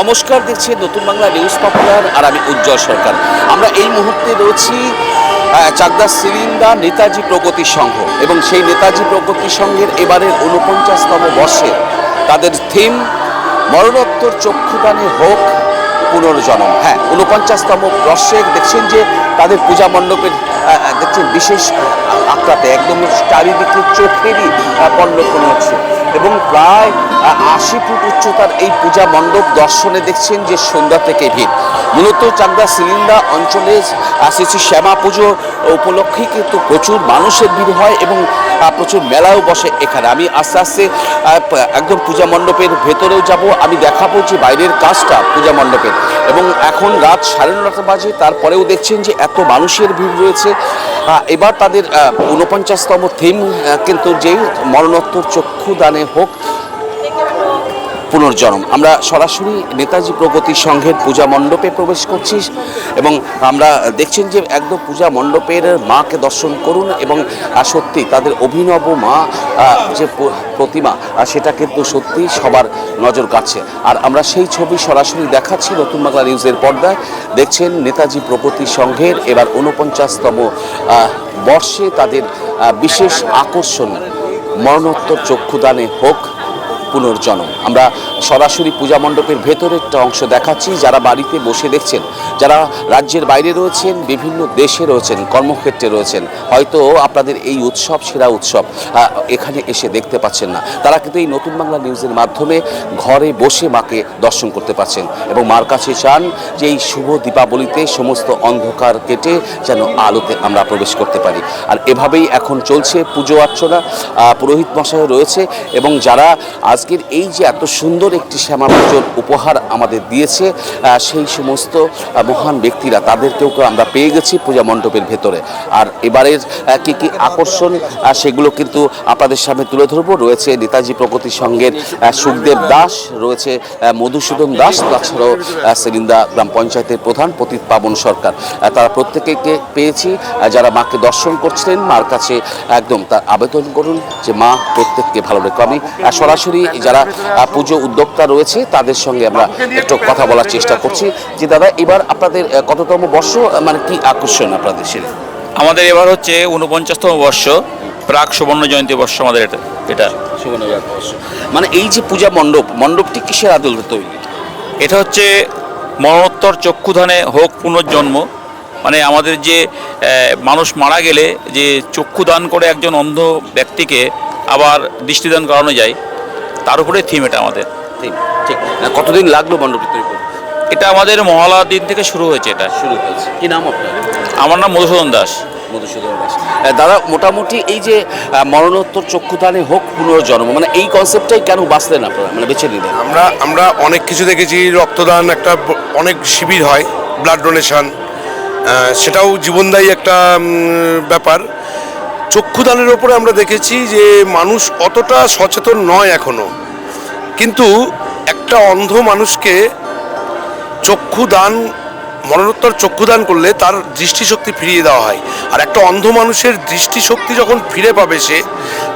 নমস্কার দেখছি নতুন বাংলা নিউজ পপুলার আর আমি উজ্জ্বল সরকার। আমরা এই মুহূর্তে রয়েছি চাকদা সিলিন্দা নেতাজি প্রগতি সংঘ এবং সেই নেতাজি প্রগতি সংঘের এবারের উনপঞ্চাশতম বর্ষে তাদের থিম মরণোত্তর চক্ষুদানে হোক পুনর্জন্ম। হ্যাঁ উনপঞ্চাশতম বর্ষে দেখছেন যে তাদের পূজা মণ্ডপের দেখছেন বিশেষ আক্রাতে একদম চারিদিকে চোখেরই পল্লক্ষণ হচ্ছে এবং প্রায় আশি ফুট উচ্চতার এই পূজা মণ্ডপ দর্শনে দেখছেন যে সন্ধ্যা থেকে ভিড়। মূলত চাকদা সিলিন্দা অঞ্চলে শ্রী শ্যামা পুজো উপলক্ষে কিন্তু প্রচুর মানুষের ভিড় হয় এবং প্রচুর মেলাও বসে এখানে। আমি আস্তে আস্তে একদম পূজা মণ্ডপের ভেতরেও যাব। আমি দেখাবো যে বাইরের কাজটা পূজা মণ্ডপের। এবং এখন রাত সাড়ে নটা বাজে, তারপরেও দেখছেন যে এত মানুষের ভিড় রয়েছে। এবার তাদের উনপঞ্চাশতম থিম কিন্তু যেই মরণোত্তর চক্ষু দানে হোক পুনর্জন্ম। আমরা সরাসরি নেতাজি প্রগতি সংঘের পূজা মণ্ডপে প্রবেশ করছি এবং আমরা দেখছেন যে একদম পূজা মণ্ডপের মাকে দর্শন করুন এবং সত্যি তাদের অভিনব মা যে প্রতিমা সেটা কিন্তু সত্যি সবার নজর কাছে। আর আমরা সেই ছবি সরাসরি দেখাচ্ছি নতুন বাংলা নিউজের পর্দায়। দেখছেন নেতাজি প্রগতি সংঘের এবার উনপঞ্চাশতম বর্ষে তাদের বিশেষ আকর্ষণ। মরণোত্তর চক্ষুদানে হোক পুনর্জন্ম। আমরা সরাসরি পূজা মণ্ডপের ভেতরেরটা অংশ দেখাচ্ছি, যারা বাড়িতে বসে দেখছেন, যারা রাজ্যের বাইরে রয়েছেন, বিভিন্ন দেশে রয়েছেন, কর্মক্ষেত্রে রয়েছেন, হয়তো আপনাদের এই উৎসব, সেরা উৎসব এখানে এসে দেখতে পাচ্ছেন না। তারা কিন্তু এই নতুন বাংলা নিউজের মাধ্যমে ঘরে বসে মাকে দর্শন করতে পারছেন এবং মার কাছে চান যে এই শুভ দীপাবলিতে সমস্ত অন্ধকার কেটে যেন আলোতে আমরা প্রবেশ করতে পারি। আর এভাবেই এখন চলছে পুজো অর্চনা পুরোহিত মশাই রয়েছে এবং যারা আজকের এই যে এত সুন্দর একটি শ্যামা পুজোর উপহার আমাদের দিয়েছে সেই সমস্ত মহান ব্যক্তিরা তাদেরকেও আমরা পেয়ে গেছি পূজা মণ্ডপের ভেতরে। আর এবারের কি কি আকর্ষণ সেগুলো কিন্তু আপনাদের সামনে তুলে ধরবো। রয়েছে নেতাজি প্রগতি আহ, সুখদেব দাস রয়েছে মধুসূদন দাস তাছাড়াও সেলিন্দা গ্রাম পঞ্চায়েতের প্রধান পতিত পাবন সরকার। তারা প্রত্যেকে পেয়েছি যারা মাকে দর্শন করছিলেন মার কাছে একদম তার আবেদন করুন যে মা প্রত্যেককে ভালো রেখো। আমি সরাসরি যারা পুজো উদ্যোক্তা রয়েছে তাদের সঙ্গে আমরা একটু কথা বলার চেষ্টা করছি। যে দাদা এবার আপনাদের কততম বর্ষ মানে কি আকর্ষণ আপনাদের সেটা? আমাদের এবার হচ্ছে উনপঞ্চাশতম বর্ষ প্রাক সুবর্ণ জয়ন্তী বর্ষ আমাদের এটা এটা। মানে এই যে পূজা মণ্ডপ মণ্ডপটি কিসের আদলে তৈরি? এটা হচ্ছে মরণোত্তর চক্ষুধানে হোক পুনর্জন্ম। মানে আমাদের যে মানুষ মারা গেলে যে চক্ষুদান করে একজন অন্ধ ব্যক্তিকে আবার দৃষ্টিদান করানো যায় তার উপরে থিম এটা আমাদের। ঠিক। ঠিক কতদিন লাগল মণ্ডপটি তৈরি করতে? এটা আমাদের মহালা দিন থেকে শুরু হয়েছে এটা। শুরু হয়েছে। কি নাম আপনার? আমার নাম মধুসূদন দাস। মধুসূদন দাস। দাদা মোটামুটি এই যে মরণোত্তর চক্ষুদানে হোক পুনর্জন্ম মানে এই কনসেপ্টটাই কেন বাঁচলেন আপনারা? মানে বেছে নিলেন? আমরা আমরা অনেক কিছু দেখেছি রক্তদান একটা অনেক শিবির হয় ব্লাড ডোনেশন সেটাও জীবনদায়ী একটা ব্যাপার। চক্ষুদানের ওপরে আমরা দেখেছি যে মানুষ অতটা সচেতন নয় এখনও। কিন্তু একটা অন্ধ মানুষকে চক্ষুদান, মরণোত্তর চক্ষুদান করলে তার দৃষ্টিশক্তি ফিরিয়ে দেওয়া হয়। আর একটা অন্ধ মানুষের দৃষ্টিশক্তি যখন ফিরে পাবে সে,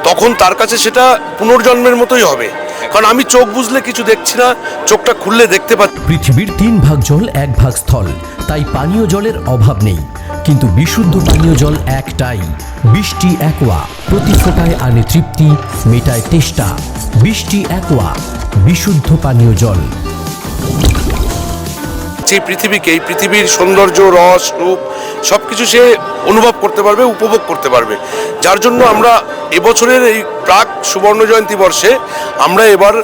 তখন তার কাছে সেটা পুনর্জন্মের মতোই হবে। কারণ আমি চোখ বুঝলে কিছু দেখছি না, চোখটা খুললে দেখতে পাচ্ছি। পৃথিবীর তিন ভাগ জল এক ভাগ স্থল, তাই পানীয় জলের অভাব নেই। কিন্তু বিশুদ্ধ পানীয় জল একটাই। বৃষ্টি একোয়া, প্রতি ফোটায় আনে তৃপ্তি, মেটায় তেষ্টা। বৃষ্টি একোয়া, বিশুদ্ধ পানীয় জল। সেই পৃথিবীকে, এই পৃথিবীর সৌন্দর্য, রস, রূপ সব কিছু সে অনুভব করতে পারবে, উপভোগ করতে পারবে। যার জন্য আমরা এবছরের এই প্রাক সুবর্ণ জয়ন্তী বর্ষে আমরা এবার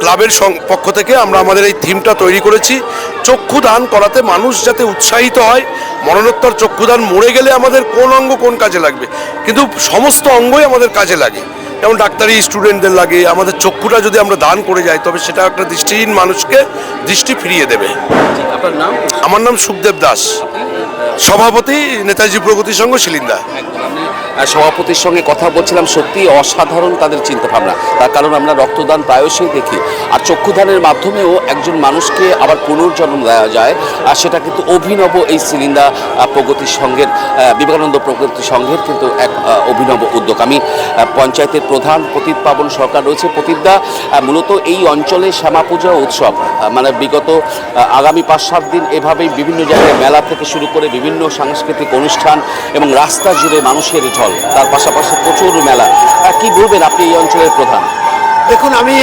ক্লাবের পক্ষ থেকে আমরা আমাদের এই থিমটা তৈরি করেছি। চক্ষুদান করাতে মানুষ যাতে উৎসাহিত হয় মরণোত্তর চক্ষুদান মরে গেলে আমাদের কোন অঙ্গ কোন কাজে লাগবে? কিন্তু সমস্ত অঙ্গই আমাদের কাজে লাগে। যেমন ডাক্তারি স্টুডেন্টদের লাগে আমাদের চক্ষুটা যদি আমরা দান করে যাই তবে সেটা একটা দৃষ্টিহীন মানুষকে দৃষ্টি ফিরিয়ে দেবে। আমার নাম সুখদেব দাস। সভাপতি নেতাজি প্রগতি সংঘ শিলিন্দা। সভাপতির সঙ্গে কথা বলছিলাম সত্যি অসাধারণ তাদের চিন্তাভাবনা। তার কারণ আমরা রক্তদান প্রায়শই দেখি। আর চক্ষুদানের মাধ্যমেও একজন মানুষকে আবার পুনর্জন্ম দেওয়া যায়। আর সেটা কিন্তু অভিনব এই সিলিন্ডা আহ, প্রগতি সংঘের বিবেকানন্দ প্রগতি সংঘের কিন্তু এক অভিনব উদ্যোগ। আমি পঞ্চায়েতের প্রধান পতিত পাবন সরকার রয়েছে। পতিতদা আহ, মূলত এই অঞ্চলে শ্যামা পূজা উৎসব মানে বিগত আগামী পাঁচ, সাত দিন এভাবেই বিভিন্ন জায়গায় মেলা থেকে শুরু করে বিভিন্ন সাংস্কৃতিক অনুষ্ঠান এবং রাস্তা জুড়ে মানুষের ঢল। তার পাশাপাশি প্রচুর মেলা। কি বলবেন আপনি এই অঞ্চলের প্রধান? দেখুন, আমি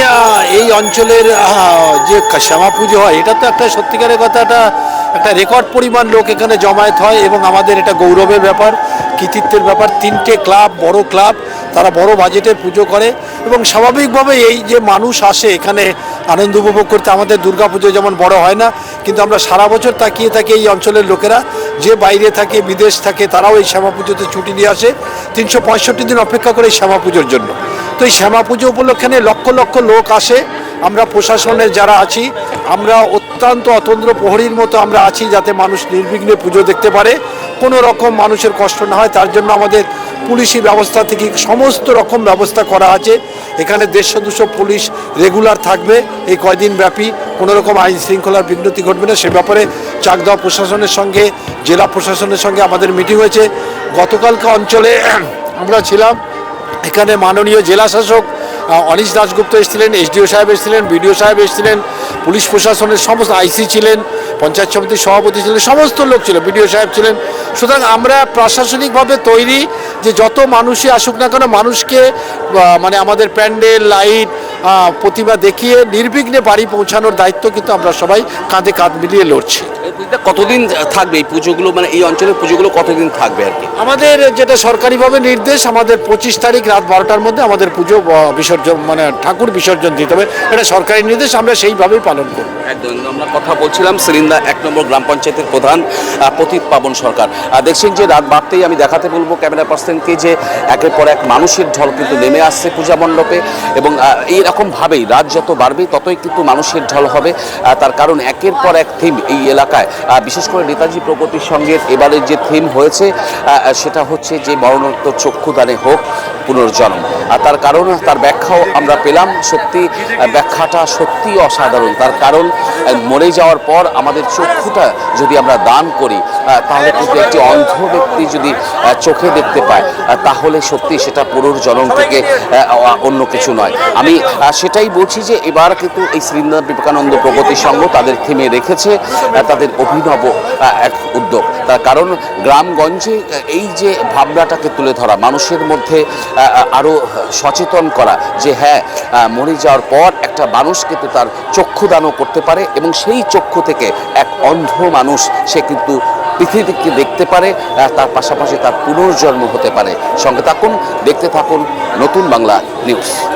এই অঞ্চলের যে শ্যামা পুজো হয়, এটা তো একটা সত্যিকারের কথা, একটা একটা রেকর্ড পরিমাণ লোক এখানে জমায়েত হয় এবং আমাদের এটা গৌরবের ব্যাপার, কৃতিত্বের ব্যাপার। তিনটে ক্লাব, বড় ক্লাব, তারা বড় বাজেটে পুজো করে। এবং স্বাভাবিকভাবে এই যে মানুষ আসে এখানে আনন্দ উপভোগ করতে, আমাদের দুর্গাপুজো যেমন বড় হয় না, কিন্তু আমরা সারা বছর তাকিয়ে থাকি এই অঞ্চলের লোকেরা। যে বাইরে থাকে, বিদেশ থাকে, তারাও এই শ্যামা পুজোতে ছুটি নিয়ে আসে। তিনশো পঁয়ষট্টি দিন অপেক্ষা করে এই শ্যামা পুজোর জন্য। তো এই শ্যামা পুজো উপলক্ষে লক্ষ লক্ষ লোক আসে। আমরা প্রশাসনের যারা আছি, আমরা অত্যন্ত অতন্দ্র প্রহরীর মতো আমরা আছি যাতে মানুষ নির্বিঘ্নে পুজো দেখতে পারে। কোনো রকম মানুষের কষ্ট না হয়, তার জন্য আমাদের পুলিশি ব্যবস্থা থেকে সমস্ত রকম ব্যবস্থা করা আছে। এখানে দেড়শো, দুশো পুলিশ রেগুলার থাকবে। এই কয়দিন ব্যাপী কোনো রকম আইন শৃঙ্খলার বিঘ্নতি ঘটবে না। সে ব্যাপারে চাকদা প্রশাসনের সঙ্গে, জেলা প্রশাসনের সঙ্গে আমাদের মিটিং হয়েছে। গতকালকে অঞ্চলে আমরা ছিলাম। এখানে মাননীয় জেলা শাসক অনিশ দাশগুপ্ত এসেছিলেন, এসডিও সাহেব এসেছিলেন, বিডিও সাহেব এসেছিলেন, পুলিশ প্রশাসনের সমস্ত আইসি ছিলেন, পঞ্চায়েত সমিতির সভাপতি ছিলেন, সমস্ত লোক ছিল, বিডিও সাহেব ছিলেন। সুতরাং আমরা প্রশাসনিকভাবে তৈরি যে যত মানুষই আসুক না কেন, মানুষকে মানে আমাদের প্যান্ডেল, লাইট প্রতিমা দেখিয়ে নির্বিঘ্নে বাড়ি পৌঁছানোর দায়িত্ব কিন্তু আমরা সবাই কাঁধে কাঁধ মিলিয়ে লড়ছি। এই কতদিন থাকবে এই পুজোগুলো? মানে এই অঞ্চলের পুজোগুলো কতদিন থাকবে আর কি? আমাদের যেটা সরকারিভাবে নির্দেশ আমাদের পঁচিশ তারিখ রাত বারোটার মধ্যে আমাদের পুজো বিসর্জন মানে ঠাকুর বিসর্জন দিতে হবে। এটা সরকারি নির্দেশ আমরা সেইভাবেই পালন করব। একদম আমরা কথা বলছিলাম সিলিন্দা এক নম্বর গ্রাম পঞ্চায়েতের প্রধান প্রতীক পাবন সরকার। আর দেখছেন যে রাত বাড়তেই আমি দেখাতে বলব ক্যামেরা পার্সনকে যে একের পর এক মানুষের ঢল কিন্তু নেমে আসছে পূজা মণ্ডপে এবং আহ, এইরকম ভাবেই রাত যত বাড়বে, ততই কিন্তু মানুষের ঢল হবে। তার কারণ একের পর এক থিম এই এলাকায়। বিশেষ করে নেতাজি প্রগতির সঙ্গে এবারের যে থিম হয়েছে সেটা হচ্ছে যে মরণোত্তর চক্ষুদানে হোক পুনর্জন্ম। আর তার কারণ, তার ব্যাখ্যাও আমরা পেলাম। সত্যি ব্যাখ্যাটা সত্যি অসাধারণ। তার কারণ মরে যাওয়ার পর আমাদের চক্ষুটা যদি আমরা দান করি তাহলে কিন্তু একটি অন্ধ ব্যক্তি যদি চোখে দেখতে পায় তাহলে সত্যি সেটা পুনর্জন্ম থেকে অন্য কিছু নয়। আমি সেটাই বলছি যে এবার কিন্তু এই শ্রীনাথ বিবেকানন্দ প্রগতি সংঘ তাদের থিমে রেখেছে তাদের অভিনব এক উদ্যোগ। তার কারণ, গ্রামগঞ্জে এই যে ভাবনাটাকে তুলে ধরা, মানুষের মধ্যে আহ, আহ, আরও সচেতন করা যে হ্যাঁ মরে যাওয়ার পর একটা মানুষ কিন্তু তার চক্ষুদানও করতে পারে এবং সেই চক্ষু থেকে এক অন্ধ মানুষ সে কিন্তু পৃথিবীকে দেখতে পারে তার পাশাপাশি তার পুনর্জন্ম হতে পারে। সঙ্গে থাকুন দেখতে থাকুন নতুন বাংলা নিউজ।